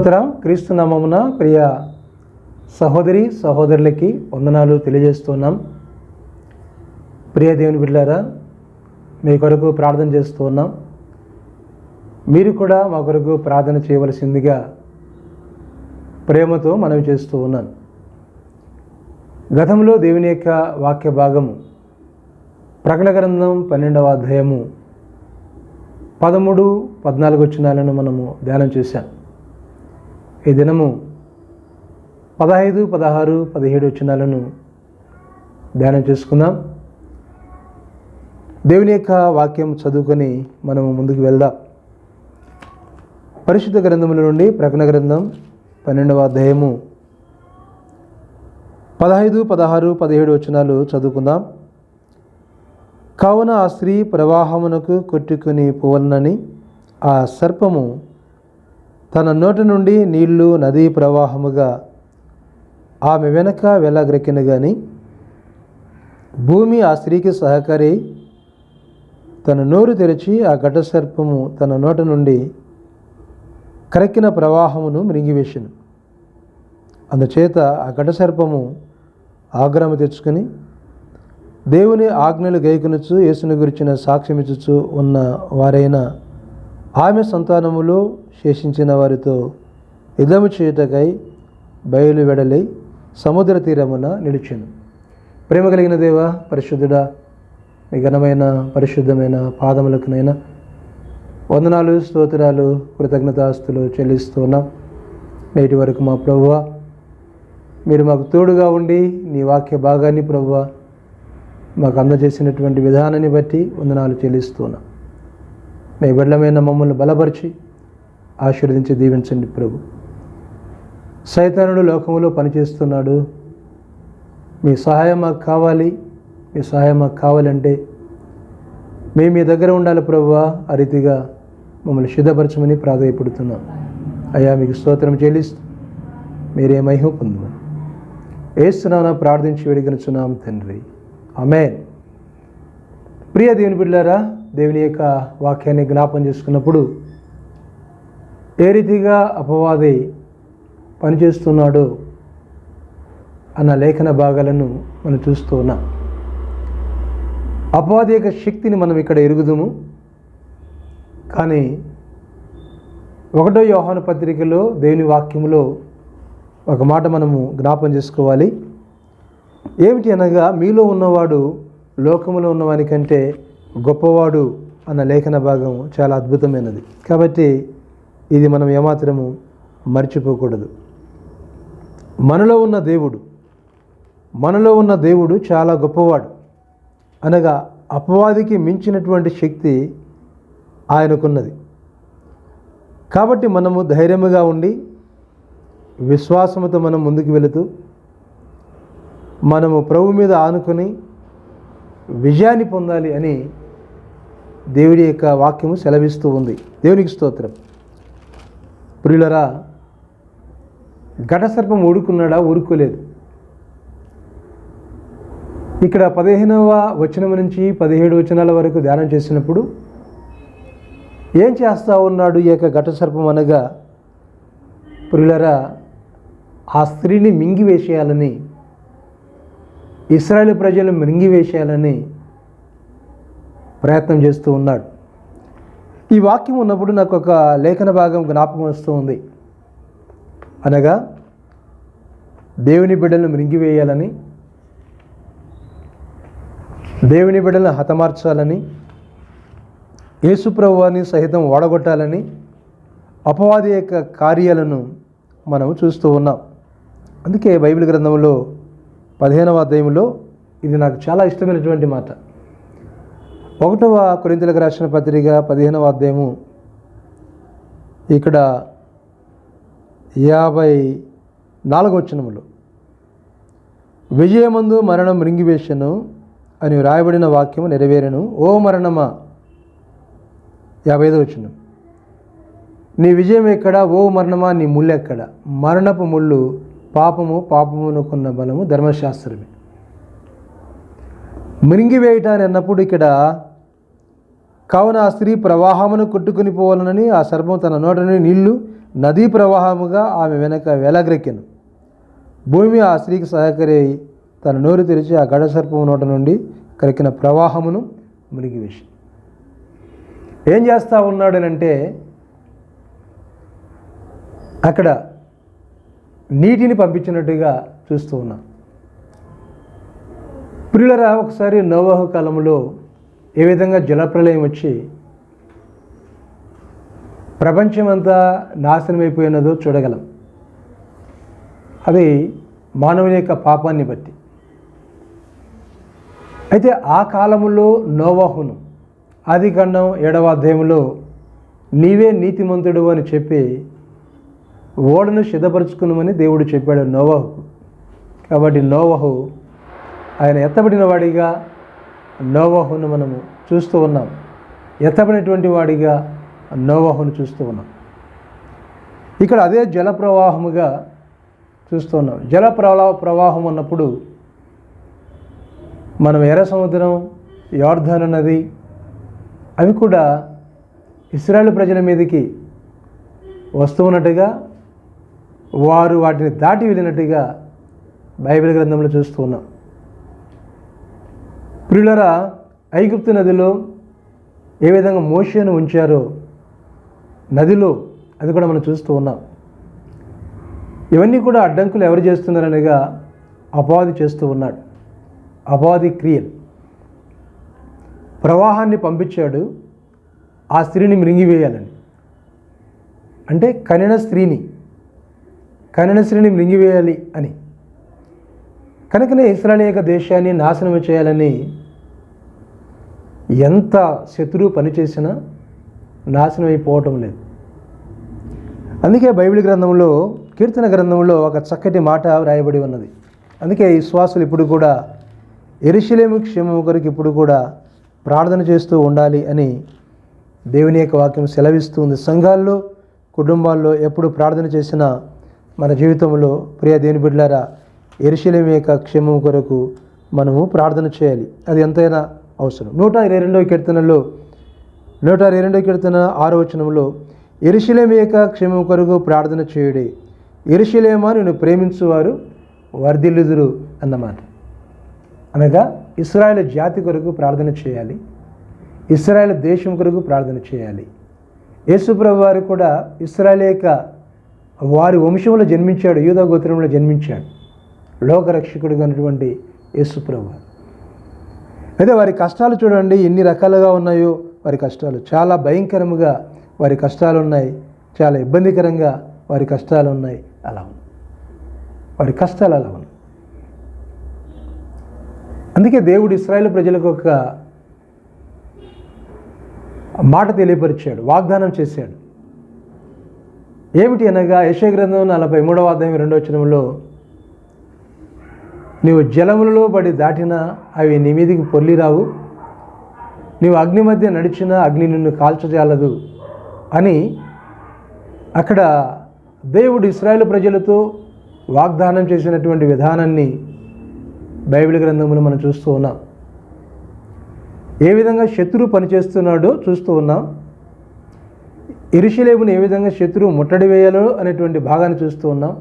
స్తోత్రం. క్రీస్తు నామమున ప్రియ సహోదరి సహోదరులకి వందనాలు తెలియజేస్తున్నాం. ప్రియ దేవుని బిడ్డారా మీ కొరకు ప్రార్థన చేస్తూ ఉన్నాం. మీరు కూడా మా కొరకు ప్రార్థన చేయవలసిందిగా ప్రేమతో మనవి చేస్తూ ఉన్నాను గతంలో దేవుని యొక్క వాక్య భాగము ప్రకటన గ్రంథం పన్నెండవ అధ్యాయము పదమూడు పద్నాలుగు వచ్చినాలను మనము ధ్యానం చేశాం. ఈ దినము పదహైదు పదహారు పదిహేడు వచ్చినాలను ధ్యానం చేసుకుందాం. దేవుని యొక్క వాక్యం చదువుకొని మనము ముందుకు వెళ్దాం. పరిశుద్ధ గ్రంథముల నుండి ప్రకటన గ్రంథం పన్నెండవ అధ్యాయము పదహైదు పదహారు పదిహేడు వచనాలు చదువుకుందాం. కావున ఆ స్త్రీ ప్రవాహమునకు కొట్టుకుని పోవలనని ఆ సర్పము తన నోటి నుండి నీళ్ళు నదీ ప్రవాహముగా ఆమె వెనక వెళ్ళగ్రెక్కిన గాని భూమి ఆ స్త్రీకి సహకరి తన నోరు తెరిచి ఆ ఘటసర్పము తన నోట నుండి కరక్కిన ప్రవాహమును మృంగివేసింది అందుచేత ఆ ఘటసర్పము ఆగ్రహము తెచ్చుకొని దేవుని ఆజ్ఞలు గైకునుచు యేసుని గురించిన సాక్ష్యమిచ్చుచు ఉన్న వారైన ఆమె సంతానములో శేషించిన వారితో యుద్ధము చేయుటకై బయలు వెడలి సముద్ర తీరమున నిలిచెను. ప్రేమ కలిగిన దేవ పరిశుద్ధుడా మీ ఘనమైన పరిశుద్ధమైన పాదములకునైనా వందనాలు స్తోత్రాలు కృతజ్ఞతాస్తులు చెల్లిస్తున్నాం. నేటి వరకు మా ప్రభువ మీరు మాకు తోడుగా ఉండి నీ వాక్య భాగాన్ని ప్రభువ మాకు అందజేసినటువంటి విధానాన్ని బట్టి వందనాలు చెల్లిస్తున్నాం. నీ బిడ్డమైన మమ్మల్ని బలపరిచి ఆశీర్వదించి దీవించండి ప్రభు. సైతానుడు లోకంలో పనిచేస్తున్నాడు. మీ సహాయం మాకు కావాలి. మీ సహాయం మాకు కావాలంటే మేము మీ దగ్గర ఉండాలి ప్రభువా ఆ రీతిగా మమ్మల్ని సిద్ధపరచమని ప్రాధాయపడుతున్నాం. అయ్యా మీకు స్తోత్రం చెల్లిస్తూ మీరే మహిమ పొందమని ఏస్తున్నానా ప్రార్థించి వేడుకొనుచున్నాం తండ్రి. ఆమెన్. ప్రియ దేవుని బిడ్డారా దేవుని యొక్క వాక్యాన్ని జ్ఞాపం చేసుకున్నప్పుడు ఏ రీతిగా అపవాది పనిచేస్తున్నాడో అన్న లేఖన భాగాలను మనం చూస్తూ ఉన్నాం. అపవాది యొక్క శక్తిని మనం ఇక్కడ ఎరుగుదుము. కానీ ఒకటో యోహాన పత్రికలో దేవుని వాక్యంలో ఒక మాట మనము జ్ఞాపం చేసుకోవాలి. ఏమిటి అనగా మీలో ఉన్నవాడు లోకములో ఉన్నవానికంటే గొప్పవాడు అన్న లేఖన భాగం చాలా అద్భుతమైనది. కాబట్టి ఇది మనం ఏమాత్రము మర్చిపోకూడదు. మనలో ఉన్న దేవుడు మనలో ఉన్న దేవుడు చాలా గొప్పవాడు. అనగా అపవాదికి మించినటువంటి శక్తి ఆయనకున్నది. కాబట్టి మనము ధైర్యముగా ఉండి విశ్వాసముతో మనం ముందుకు వెళుతూ మనము ప్రభు మీద ఆనుకొని విజయాన్ని పొందాలి అని దేవుడి యొక్క వాక్యము సెలవిస్తూ ఉంది. దేవునికి స్తోత్రం. ప్రియులరా ఘటసర్పం ఊడుకున్నాడా ఊరుకోలేదు. ఇక్కడ పదిహేనవ వచనం నుంచి పదిహేడు వచనాల వరకు ధ్యానం చేసినప్పుడు ఏం చేస్తా ఉన్నాడు ఈ యొక్క ఘటసర్పం అనగా ప్రియులరా ఆ స్త్రీని మింగివేసేయాలని ఇస్రాయేల్ ప్రజలు మింగివేసేయాలని ప్రయత్నం చేస్తూ ఉన్నాడు. ఈ వాక్యం ఉన్నప్పుడు నాకు ఒక లేఖన భాగం జ్ఞాపకం వస్తూ ఉంది అనగా దేవుని బిడ్డలను మృంగివేయాలని దేవుని బిడ్డలను హతమార్చాలని యేసుప్రభువాన్ని సహితం ఓడగొట్టాలని అపవాది యొక్క కార్యాలను మనం చూస్తూ ఉన్నాం. అందుకే బైబిల్ గ్రంథంలో పదిహేనవ అధ్యాయంలో ఇది నాకు చాలా ఇష్టమైనటువంటి మాట. ఒకటవ కొరింతలకు రాసిన పత్రిక పదిహేనవ అధ్యాయము. ఇక్కడ యాభై నాలుగు వచనములు. విజయమందు మరణం మృంగివేశను అని వ్రాయబడిన వాక్యము నెరవేరను. ఓ మరణమా? యాభై ఐదో వచనం. నీ విజయం ఎక్కడ? ఓ మరణమా? నీ ముళ్ళు ఎక్కడ? మరణపు ముళ్ళు పాపము పాపమునుకున్న బలము ధర్మశాస్త్రమే. మింగివేయటాన్ని అన్నప్పుడు ఇక్కడ కావున ఆ స్త్రీ ప్రవాహమును కొట్టుకుని పోవాలనని ఆ సర్పం తన నోట నుండి నీళ్ళు నదీ ప్రవాహముగా ఆమె వెనక వేలాగ్రెక్కాను. భూమి ఆ స్త్రీకి సహకరి తన నోరు తెరిచి ఆ గడ సర్పం నోట నుండి కరికిన ప్రవాహమును మునిగివేసి ఏం చేస్తూ ఉన్నాడనంటే అక్కడ నీటిని పంపించినట్టుగా చూస్తూ ఉన్నాం. ప్రియులరా ఒకసారి నోవాహు కాలంలో ఏ విధంగా జలప్రలయం వచ్చి ప్రపంచమంతా నాశనమైపోయినదో చూడగలం. అది మానవుని యొక్క పాపాన్ని బట్టి. అయితే ఆ కాలములో నోవాహును ఆది ఖండం ఏడవ అధ్యాయంలో నీవే నీతిమంతుడు అని చెప్పి ఓడను సిద్ధపరచుకున్నామని దేవుడు చెప్పాడు నోవాహుకు. కాబట్టి నోవహు ఆయన ఎత్తబడిన వాడిగా నోవహును మనము చూస్తూ ఉన్నాం. ఎత్తబడినటువంటి వాడిగా నోవహును చూస్తూ ఉన్నాం. ఇక్కడ అదే జల ప్రవాహముగా చూస్తూ ఉన్నాం. జల ప్రవాహ ప్రవాహం ఉన్నప్పుడు మనం ఎర్ర సముద్రం యోర్ధన్ నది అవి కూడా ఇస్రాయల్ ప్రజల మీదకి వస్తూ ఉన్నట్టుగా వారు వాటిని దాటి వెళ్ళినట్టుగా బైబిల్ గ్రంథంలో చూస్తూ ఉన్నాం. ప్రియులరా ఐగుప్తు నదిలో ఏ విధంగా మోషను ఉంచారో నదిలో అది కూడా మనం చూస్తూ ఉన్నాం. ఇవన్నీ కూడా అడ్డంకులు ఎవరు చేస్తున్నారనగా అపాధి చేస్తూ ఉన్నాడు. అపాధి క్రియలు. ప్రవాహాన్ని పంపించాడు ఆ స్త్రీని మృంగివేయాలని. అంటే కనిన స్త్రీని కనిన స్త్రీని మృంగివేయాలి అని. కనుకనే ఇస్రాయల్ దేశాన్ని నాశనం చేయాలని ఎంత శత్రువు పనిచేసినా నాశనం అయిపోవటం లేదు. అందుకే బైబిల్ గ్రంథంలో కీర్తన గ్రంథంలో ఒక చక్కటి మాట వ్రాయబడి ఉన్నది. అందుకే ఈ ఇప్పుడు కూడా ఎరుశలేము క్షేమం కొరకు ఇప్పుడు కూడా ప్రార్థన చేస్తూ ఉండాలి అని దేవుని యొక్క వాక్యం సెలవిస్తుంది. సంఘాల్లో కుటుంబాల్లో ఎప్పుడు ప్రార్థన చేసినా మన జీవితంలో ప్రియ దేవుని బిడ్డలారా ఎరుశలేం యొక్క క్షేమం కొరకు మనము ప్రార్థన చేయాలి. అది ఎంతైనా అవసరం. నూట ఇరవై రెండవ కీర్తనలో నూట ఇరవై రెండవ కీర్తన ఆరో వచనంలో ఎరుశలేం యొక్క క్షేమం కొరకు ప్రార్థన చేయుడి. ఎరుశలేమా నేను ప్రేమించువారు వర్ధిల్లుదురు అన్నమాట. అనగా ఇస్రాయేల్ జాతి కొరకు ప్రార్థన చేయాలి. ఇస్రాయేల్ దేశం కొరకు ప్రార్థన చేయాలి. యేసుప్రభు వారు కూడా ఇస్రాయేల్ యొక్క వారి వంశంలో జన్మించాడు యూదా గోత్రంలో జన్మించాడు. లోకరక్షకుడుగా ఉన్నటువంటి యేసుప్రభు వారు అయితే వారి కష్టాలు చూడండి ఎన్ని రకాలుగా ఉన్నాయో వారి కష్టాలు. చాలా భయంకరముగా వారి కష్టాలు ఉన్నాయి చాలా ఇబ్బందికరంగా వారి కష్టాలు ఉన్నాయి అలా ఉన్నాయి వారి కష్టాలు అలా ఉన్నాయి. అందుకే దేవుడు ఇస్రాయేల్ ప్రజలకు ఒక మాట తెలియపరిచాడు వాగ్దానం చేశాడు. ఏమిటి అనగా యశగ్రంథం నలభై మూడవ అధ్యాయం రెండవ చనంలో నీవు జలములలో పడి దాటినా అవి నీ మీదికి పొల్లి రావు. నీవు అగ్ని మధ్య నడిచినా అగ్ని నిన్ను కాల్చజాలదు అని అక్కడ దేవుడు ఇస్రాయేల్ ప్రజలతో వాగ్దానం చేసినటువంటి విధానాన్ని బైబిల్ గ్రంథంలో మనం చూస్తూ ఉన్నాం. ఏ విధంగా శత్రువు పనిచేస్తున్నాడో చూస్తూ ఉన్నాం. ఇరుషులేముని ఏ విధంగా శత్రువు ముట్టడి వేయాలో అనేటువంటి భాగాన్ని చూస్తూ ఉన్నాం.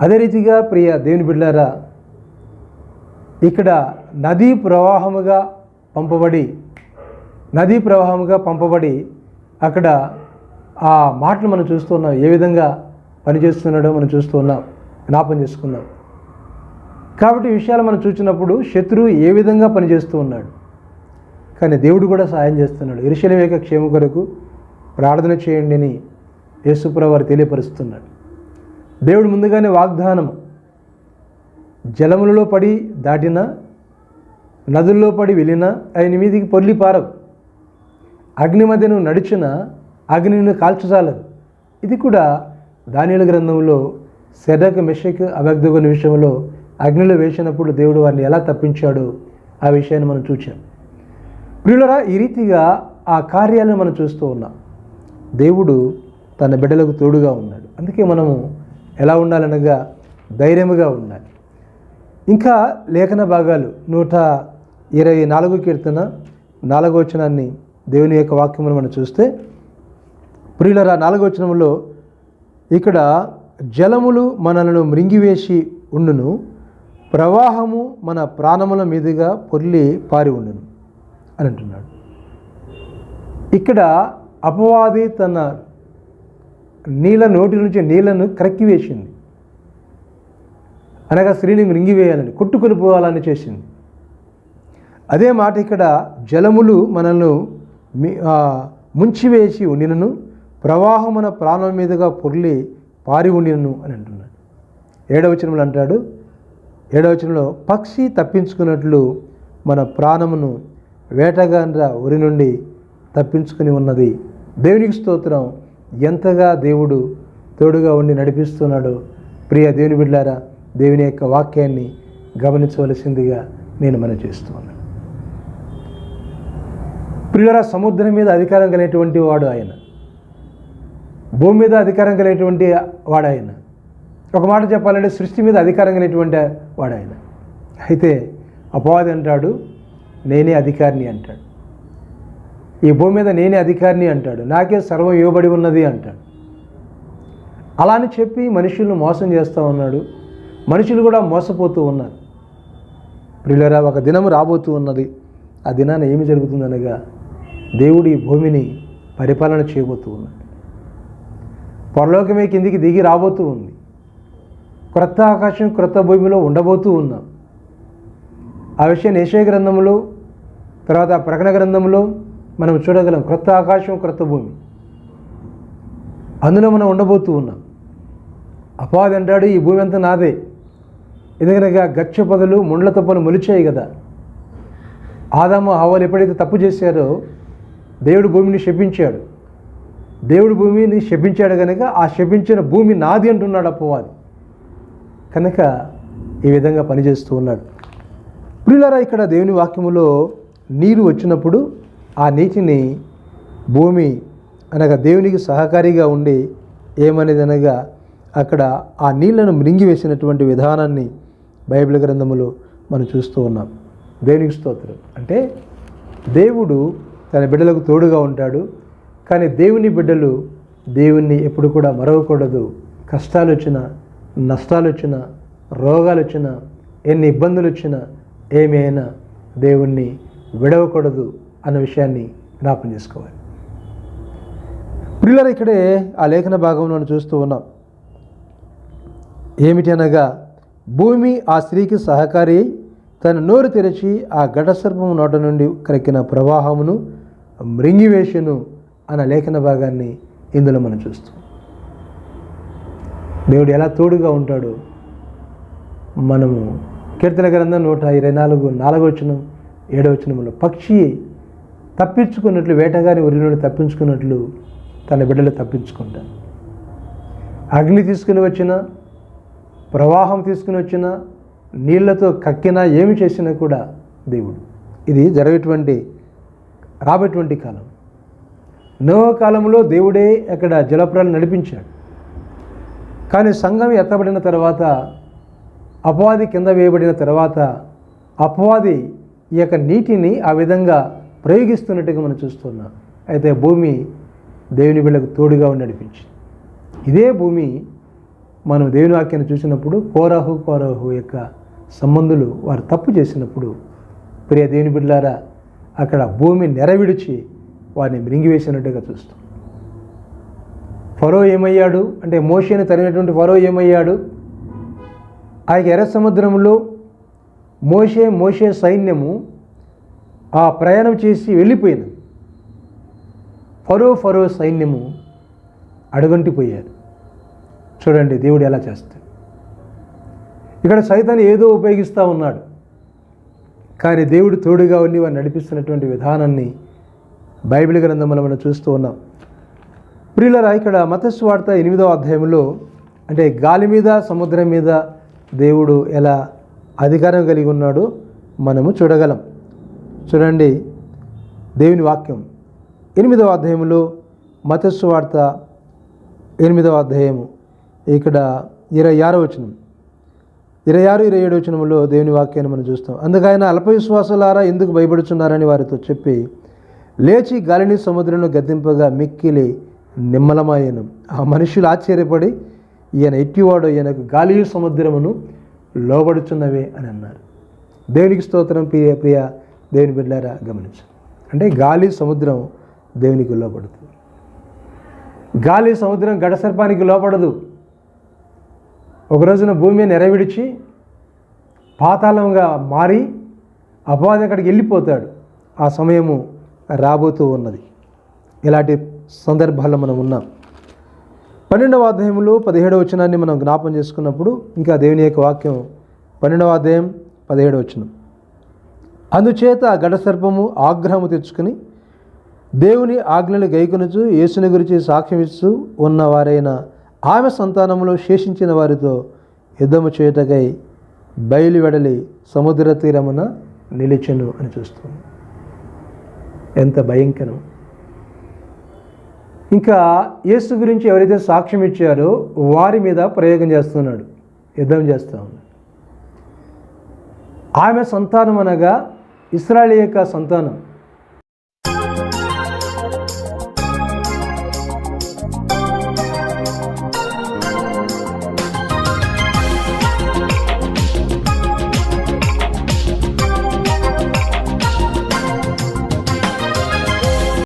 అదే రీతిగా ప్రియ దేవుని బిడ్డారా ఇక్కడ నదీ ప్రవాహముగా పంపబడి నదీ ప్రవాహముగా పంపబడి అక్కడ ఆ మాటలు మనం చూస్తున్నాం. ఏ విధంగా పనిచేస్తున్నాడో మనం చూస్తూ ఉన్నాం జ్ఞాపం చేసుకున్నాం కాబట్టి విషయాలు మనం చూసినప్పుడు శత్రువు ఏ విధంగా పనిచేస్తూ ఉన్నాడు? కానీ దేవుడు కూడా సహాయం చేస్తున్నాడు. ఇరుషుల యొక్క క్షేమ కొరకు ప్రార్థన చేయండి అని యేసుప్రవారు తెలియపరుస్తున్నాడు. దేవుడు ముందుగానే వాగ్దానం జలములలో పడి దాటినా నదుల్లో పడి వెళ్ళినా ఆయన మీదికి పొర్లి పారవు. అగ్ని మధ్య నువ్వు నడిచినా అగ్ని నిన్ను కాల్చజాలదు ఇది కూడా దానిల గ్రంథంలో సెడక్ మెషక్ అభగ్ధగుని విషయంలో అగ్నిలో వేసినప్పుడు దేవుడు వారిని ఎలా తప్పించాడో ఆ విషయాన్ని మనం చూచాం. ప్రియులరా ఈ రీతిగా ఆ కార్యాలను మనం చూస్తూ ఉన్నాం. దేవుడు తన బిడ్డలకు తోడుగా ఉన్నాడు. అందుకే మనము ఎలా ఉండాలనగా ధైర్యముగా ఉండాలి. ఇంకా లేఖన భాగాలు నూట ఇరవై నాలుగు కీర్తన నాలుగో వచనాన్ని దేవుని యొక్క వాక్యమును మనం చూస్తే ప్రియులరా నాలుగో వచనంలో ఇక్కడ జలములు మనలను మృంగివేసి ఉండును ప్రవాహము మన ప్రాణముల మీదుగా పొర్లి పారి ఉండును అని అంటున్నాడు. ఇక్కడ అపవాది తన నీళ్ళ నోటి నుంచి నీళ్ళను క్రక్కివేసింది. అనగా స్త్రీని మృంగివేయాలని కొట్టుకొని పోవాలని చేసింది. అదే మాట ఇక్కడ జలములు మనల్ని ముంచివేసి ఉండినను ప్రవాహం మన ప్రాణం మీదుగా పొర్లి పారి ఉండినను అని అంటున్నాడు. ఏడవచనంలో అంటాడు ఏడవచనంలో పక్షి తప్పించుకున్నట్లు మన ప్రాణమును వేటగాండ్ర ఉరి నుండి తప్పించుకుని ఉన్నది. దేవునికి స్తోత్రం ఎంతగా దేవుడు తోడుగా ఉండి నడిపిస్తున్నాడో. ప్రియ దేవుని బిడ్డారా దేవుని యొక్క వాక్యాన్ని గమనించవలసిందిగా నేను మనం చేస్తున్నాను. ప్రియుల సముద్రం మీద అధికారం కలిగినటువంటి వాడు ఆయన. భూమి మీద అధికారం కలిగినటువంటి వాడు ఆయన. ఒక మాట చెప్పాలంటే సృష్టి మీద అధికారం కలిగినటువంటి వాడు ఆయన. అయితే అపవాది అంటాడు నేనే అధికారిని అంటాడు. ఈ భూమి మీద నేనే అధికారిని అంటాడు. నాకే సర్వం ఇవ్వబడి ఉన్నది అంటాడు. అలా అని చెప్పి మనుషులను మోసం చేస్తూ ఉన్నాడు మనుషులు కూడా మోసపోతూ ఉన్నారు. ప్రియులరా ఒక దినం రాబోతూ ఉన్నది. ఆ దినాన ఏమి జరుగుతుందనగా దేవుడు ఈ భూమిని పరిపాలన చేయబోతూ ఉన్నాడు. పరలోకమే కిందికి దిగి రాబోతూ ఉంది. క్రొత్త ఆకాశం క్రొత్త భూమిలో ఉండబోతూ ఉన్నాం. ఆ విషయం నేషయ గ్రంథంలో తర్వాత ప్రకటన గ్రంథంలో మనం చూడగలం. క్రొత్త ఆకాశం క్రొత్త భూమి. అందులో మనం ఉండబోతూ ఉన్నాం. అపాదంటాడు అంటాడు ఈ భూమి అంతా నాదే. ఎందుకనగా గచ్చ పొదలు ముండ్ల తప్పలు మొలిచాయి కదా. ఆదాము హవాలు ఎప్పుడైతే తప్పు చేశారో దేవుడు భూమిని శపించాడు. దేవుడు భూమిని శపించాడు కనుక ఆ శపించిన భూమి నాది అంటున్నాడు అప్పవాది కనుక ఈ విధంగా పనిచేస్తూ ఉన్నాడు. ప్రియులారా ఇక్కడ దేవుని వాక్యములో నీరు వచ్చినప్పుడు ఆ నీటిని భూమి అనగా దేవునికి సహకారిగా ఉండి ఏమనేది అనగా అక్కడ ఆ నీళ్ళను మృంగివేసినటువంటి విధానాన్ని బైబిల్ గ్రంథములు మనం చూస్తూ ఉన్నాం. దేవునికి స్తోత్రం. అంటే దేవుడు తన బిడ్డలకు తోడుగా ఉంటాడు. కానీ దేవుని బిడ్డలు దేవుణ్ణి ఎప్పుడు కూడా మరవకూడదు. కష్టాలు వచ్చినా నష్టాలు వచ్చినా రోగాలు వచ్చినా ఎన్ని ఇబ్బందులు వచ్చినా ఏమైనా దేవుణ్ణి విడవకూడదు అన్న విషయాన్ని జ్ఞాపం చేసుకోవాలి. పిల్లలు ఇక్కడే ఆ లేఖన భాగంలో చూస్తూ ఉన్నాం. ఏమిటి అనగా భూమి ఆ స్త్రీకి సహకారి అయి తన నోరు తెరిచి ఆ ఘటసర్పము నోట నుండి కరికిన ప్రవాహమును మృంగివేషను అన్న లేఖన భాగాన్ని ఇందులో మనం చూస్తాం. దేవుడు ఎలా తోడుగా ఉంటాడో మనము కీర్తన గ్రంథం నూట ఇరవై నాలుగు నాలుగవచనం ఏడవచనంలో పక్షి తప్పించుకున్నట్లు వేటగాని ఉరి నుండి తప్పించుకున్నట్లు తన బిడ్డలు తప్పించుకుంటారు. అగ్ని తీసుకుని వచ్చిన ప్రవాహం తీసుకుని వచ్చిన నీళ్ళతో కక్కినా ఏమి చేసినా కూడా దేవుడు. ఇది జరిగేటువంటి రాబేటువంటి కాలం. నో కాలంలో దేవుడే అక్కడ జలప్రాలు నడిపించాడు. కానీ సంఘం ఎత్తబడిన తర్వాత అపవాది కింద వేయబడిన తర్వాత అపవాది ఈ యొక్క నీటిని ఆ విధంగా ప్రయోగిస్తున్నట్టుగా మనం చూస్తున్నాం. అయితే భూమి దేవుని బిళ్ళకు తోడుగా ఉండి నడిపించింది. ఇదే భూమి మనం దేవుని వాక్యాన్ని చూసినప్పుడు కోరాహు కోరాహు యొక్క సంబంధులు వారు తప్పు చేసినప్పుడు ప్రియ దేవుని బిడ్డలారా అక్కడ భూమి నెరవిడిచి వారిని మృంగివేసినట్టుగా చూస్తాం. ఫరో ఏమయ్యాడు? అంటే మోషేని తరిగినటువంటి ఫరో ఏమయ్యాడు? ఆ ఎర్ర సముద్రంలో మోషే మోషే సైన్యము ఆ ప్రయాణం చేసి వెళ్ళిపోయింది. ఫరో ఫరో సైన్యము అడుగంటిపోయారు. చూడండి దేవుడు ఎలా చేస్తాడు. ఇక్కడ సైతాన్ని ఏదో ఉపయోగిస్తూ ఉన్నాడు. కానీ దేవుడు తోడుగా ఉండి వారిని నడిపిస్తున్నటువంటి విధానాన్ని బైబిల్ గ్రంథంలో మనం చూస్తూ ఉన్నాం. ప్రియులరా ఇక్కడ మతస్వార్త ఎనిమిదవ అధ్యాయంలో అంటే గాలి మీద సముద్రం మీద దేవుడు ఎలా అధికారం కలిగి ఉన్నాడో మనము చూడగలం. చూడండి దేవుని వాక్యం ఎనిమిదవ అధ్యాయంలో మతస్వార్త ఎనిమిదవ అధ్యాయము. ఇక్కడ ఇరవై ఆరో వచనం. ఇరవై ఆరు ఇరవై ఏడు వచనంలో దేవుని వాక్యాన్ని మనం చూస్తాం. అందుకైన అల్ప అల్పవిశ్వాసులారా ఎందుకు భయపడుచున్నారని వారితో చెప్పి లేచి గాలిని సముద్రంలో గద్దింపగా మిక్కిలి నిమ్మలమాయను. ఆ మనుషులు ఆశ్చర్యపడి ఈయన ఎట్టివాడు ఈయనకు గాలి సముద్రమును లోబడుచున్నవే అని అన్నారు. దేవునికి స్తోత్రం ప్రియ ప్రియ దేవుని బిడ్డారా గమనించు అంటే గాలి సముద్రం దేవునికి లోపడుతుంది గాలి సముద్రం గడసర్పానికి లోపడదు ఒక రోజున భూమి నెరవిడిచి పాతాళంగా మారి అపవాది అక్కడికి వెళ్ళిపోతాడు. ఆ సమయము రాబోతూ ఉన్నది. ఇలాంటి సందర్భాల్లో మనం ఉన్నాం. పన్నెండవ అధ్యాయంలో పదిహేడవ వచనాన్ని మనం జ్ఞాపం చేసుకున్నప్పుడు ఇంకా దేవుని యొక్క వాక్యం పన్నెండవ అధ్యాయం పదిహేడవ వచనం. అందుచేత గడ గడసర్పము ఆగ్రహము తెచ్చుకుని దేవుని ఆజ్ఞలు గైకొనుచు యేసుని గురించి సాక్ష్యం ఇస్తూ ఉన్నవారైన ఆమె సంతానంలో శేషించిన వారితో యుద్ధము చేయుటకై బయలు వెడలి సముద్ర తీరమున నిలిచెను అని చూస్తుంది. ఎంత భయంకరం. ఇంకా యేసు గురించి ఎవరైతే సాక్ష్యం ఇచ్చారో వారి మీద ప్రయోగం చేస్తున్నాడు యుద్ధం చేస్తూ ఉన్నాడు. ఆమె సంతానం అనగా ఇస్రాయల్ యొక్క సంతానం